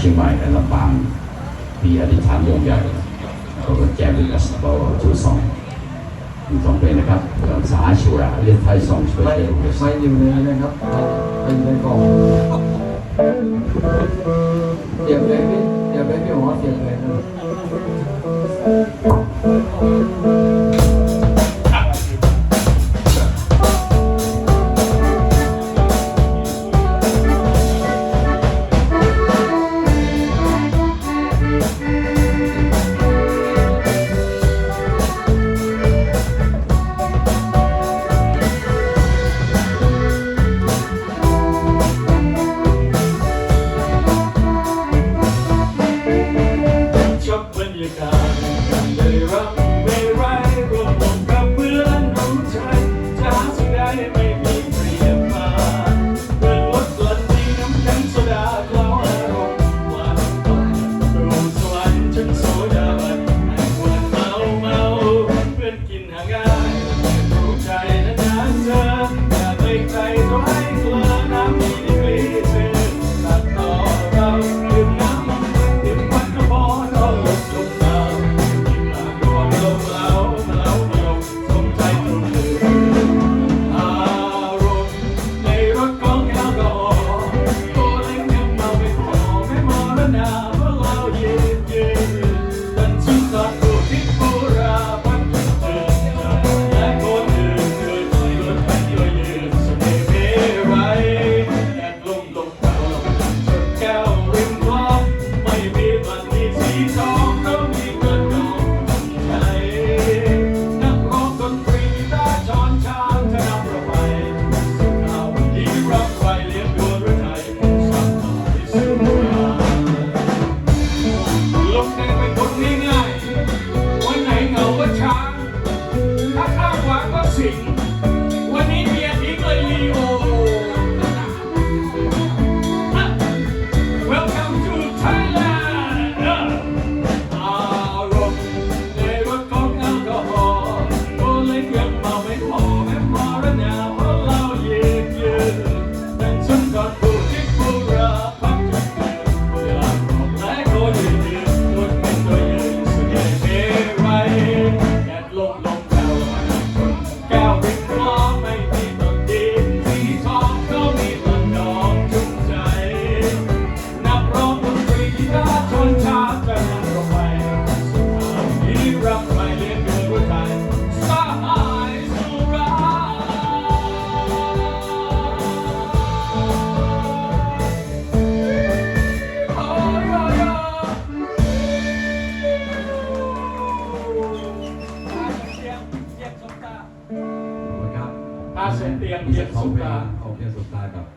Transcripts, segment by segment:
เชียงใหม่และลำปางมีอธิษฐานโยงใหญ่ก็แจมเป็กระสอบชูสองอยู่สองเป็นนะครับภาษาชูระเรียกไทยสองช่วยไม่ได้ไม่อยู่ในนะครับเป็ในกองเสียบเลยพี่เสียบเลยพี่หัวเสียบเลยนะ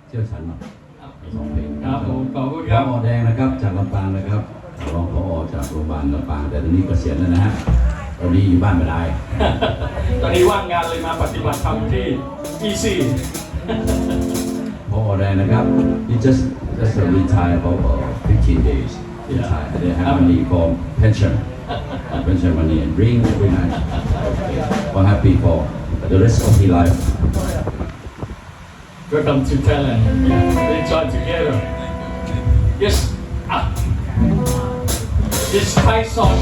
เชี่ยวชาญมาสองเพลงครับผมขอบคุณครับพอแดงนะครับ จากลำปางนะครับรองพ่อจากโรงพยาบาลลำปาง แต่ตอนนี้เกษียณแล้วนะฮะตอนนี้อยู่บ้านไม่ได้ ตอนนี้ว่างงานเลยมาปฏิบัติธรรมที่อีสี่พ่อแดงนะครับ he just just retired about uh, 15 days retired they have money for pension pension money and bring every night we're happy for the rest of his life Welcome to Thailand. We try together. Yes. Ah. This Thai song.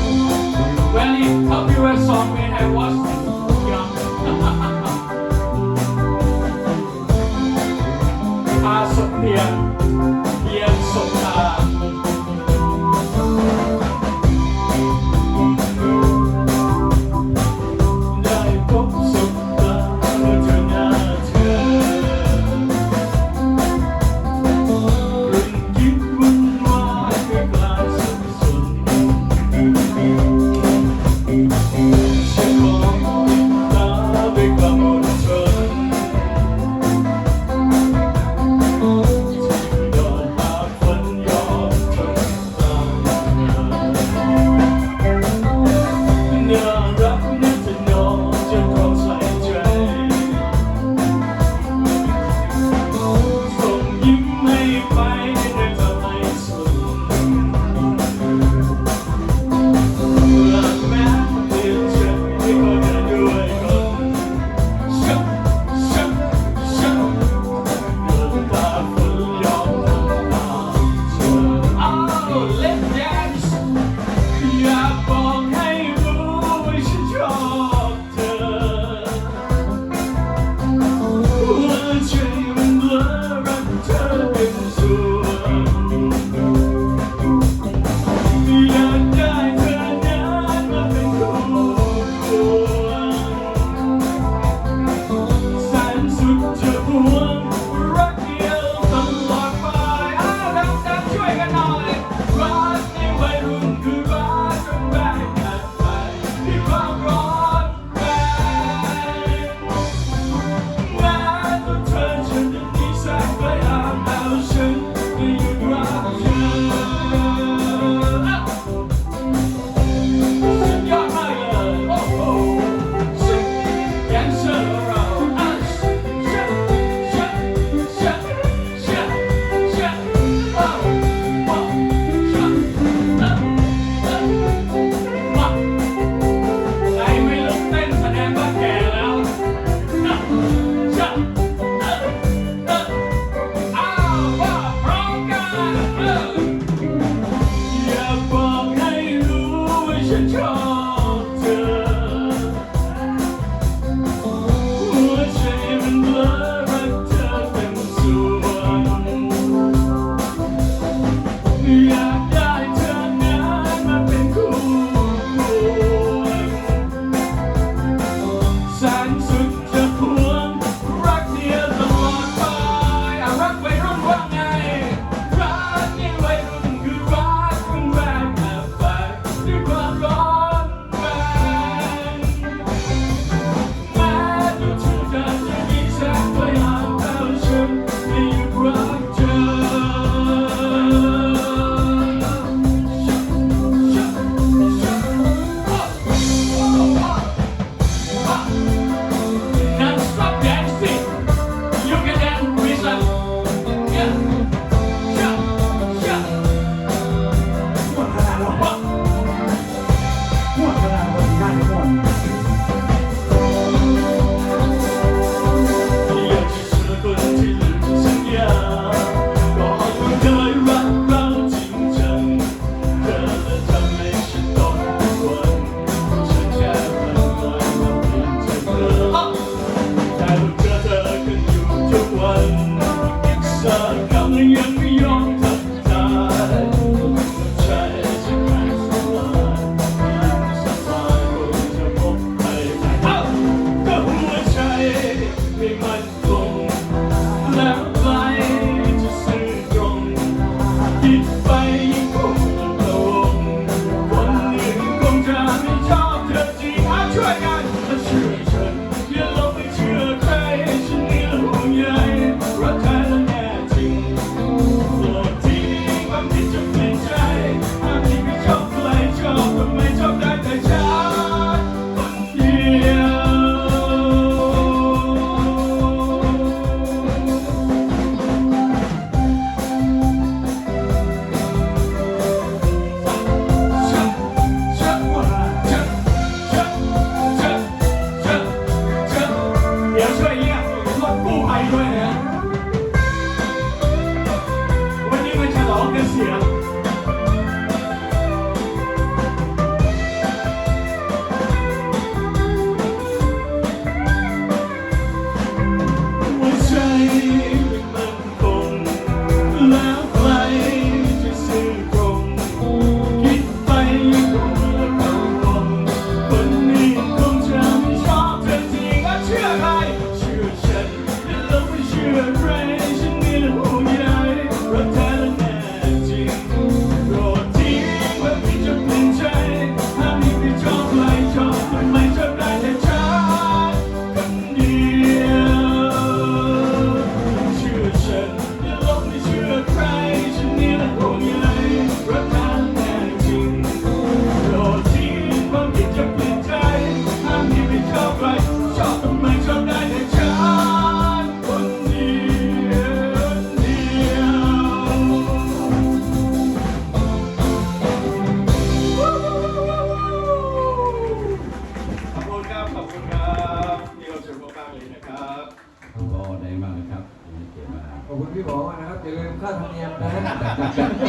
Well, it's popular song when I was young. Ah, so here, here, so Come on.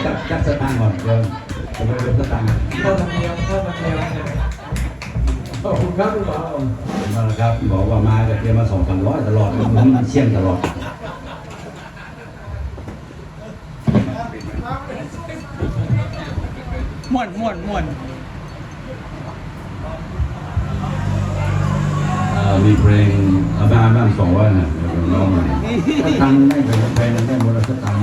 จับจับสตางค์ก่อนเดี๋ยวเดี๋ยเดี๋สตางค์ข้ามัเดียวข้ามัเดียวขอบคุณครับคุณหมอมครับบอกว่ามาจะบเพียมาสองสามร้อยตลอดมันเชี่ยงตลอดม่วนม่วนม่วนมีเพลงอาบ้าบ้างสองว่าน่ะเดี๋ยวลองทางได้เพลงได้มูลค่าตาม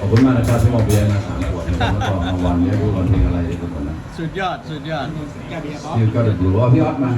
ขอบคุณมากนะครับที่มบเบียร์มาสามขวดนะครับแล้วก็มาวันนี้รู้วันเพลงอะไรทุกคนนะสุดยอด สุดยอด พี่ก็ดือดรู้ว่าพี่ออดมา